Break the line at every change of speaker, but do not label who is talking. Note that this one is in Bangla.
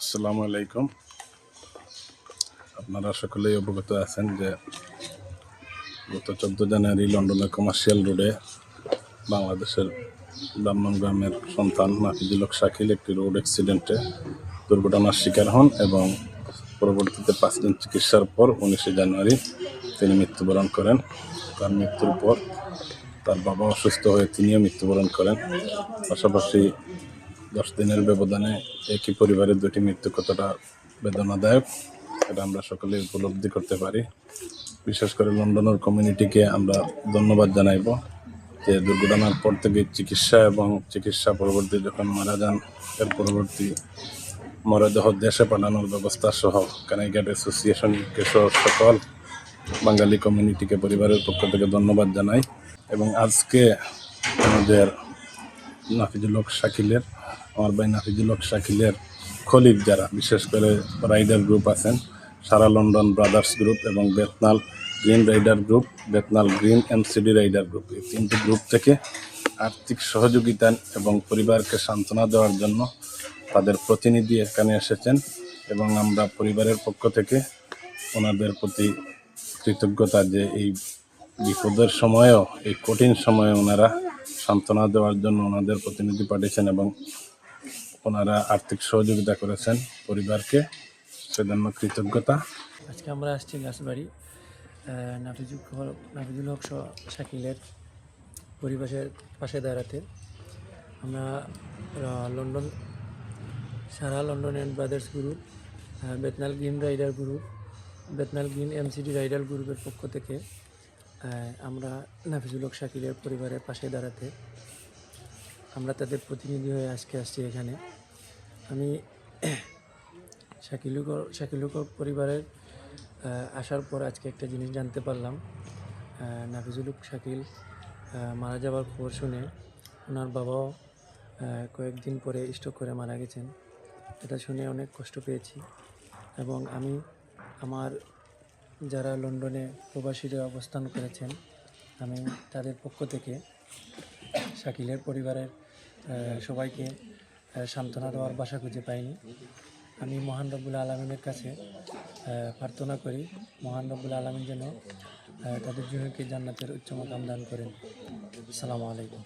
আসসালামু আলাইকুম। আপনারা সকলেই অবগত আছেন যে গত চোদ্দ জানুয়ারি লন্ডনের কমার্শিয়াল রোডে বাংলাদেশের ব্রাহ্মণ গ্রামের সন্তান নাফিজুল শাকিল একটি রোড অ্যাক্সিডেন্টে দুর্ঘটনার শিকার হন এবং পরবর্তীতে পাঁচ দিন চিকিৎসার পর উনিশে জানুয়ারি তিনি মৃত্যুবরণ করেন। তার মৃত্যুর পর তার বাবা অসুস্থ হয়ে তিনিও মৃত্যুবরণ করেন। পাশাপাশি দশ দিনের ব্যবধানে একই পরিবারের দুটি মৃত্যু কতটা বেদনাদায়ক এটা আমরা সকলে উপলব্ধি করতে পারি। বিশেষ করে লন্ডনের কমিউনিটিকে আমরা ধন্যবাদ জানাইব যে দুর্ঘটনার পর থেকে চিকিৎসা এবং চিকিৎসা পরবর্তী যখন মারা যান, এর পরবর্তী মরদেহ দেশে পাঠানোর ব্যবস্থা সহ কানাইঘাট অ্যাসোসিয়েশনকে সহ সকল বাঙালি কমিউনিটিকে পরিবারের পক্ষ থেকে ধন্যবাদ জানাই। এবং আজকে আমাদের নাফিজুল হক শাকিলের, আমার ভাই নাফিজুল হক শাকিলের খলিফ যারা, বিশেষ করে রাইডার গ্রুপ আছেন, সারা লন্ডন ব্রাদার্স গ্রুপ এবং Bethnal green rider group, Bethnal green MCD rider group. এই তিনটি গ্রুপ থেকে আর্থিক সহযোগিতা এবং পরিবারকে সান্ত্বনা দেওয়ার জন্য তাদের প্রতিনিধি এখানে এসেছেন এবং আমরা পরিবারের পক্ষ থেকে ওনাদের প্রতি কৃতজ্ঞতা যে এই বিপদের সময়ও, এই কঠিন সময়ে ওনারা সান্ত্বনা দেওয়ার জন্য ওনাদের প্রতিনিধি পাঠিয়েছেন এবং ওনারা আর্থিক সহযোগিতা করেছেন পরিবারকে। সেজন্য কৃতজ্ঞতা।
আজকে আমরা আসছি গাছবাড়ি নাফিজুল নাফিজুল হক শাকিলের পরিবেশের পাশে দাঁড়াতে। আমরা London, Sara London and brothers group Bethnal green rider group, Bethnal green MCD rider গ্রুপের পক্ষ থেকে আমরা নাফিজুল হক শাকিলের পরিবারের পাশে দাঁড়াতে আমরা তাদের প্রতিনিধি হয়ে আজকে আসছি এখানে। আমি শাকিলুকর শাকিলুকর পরিবারের আসার পর আজকে একটা জিনিস জানতে পারলাম। নাফিজুল হক শাকিল মারা যাওয়ার খবর শুনে ওনার বাবাও কয়েকদিন পরে স্ট্রোক করে মারা গেছেন। এটা শুনে অনেক কষ্ট পেয়েছি এবং আমি আমার যারা লন্ডনে প্রবাসীরা অবস্থান করেছেন, আমি তাদের পক্ষ থেকে শাকিলের পরিবারের সবাইকে সান্ত্বনা দেওয়ার বাসা খুঁজে পাইনি। আমি মহান রব্বুল আলমিনের কাছে প্রার্থনা করি, মহান রব্বুল আলমিন যেন তাদের জুনুকে জান্নাতের উচ্চ মাকাম দান করেন। আসসালামু আলাইকুম।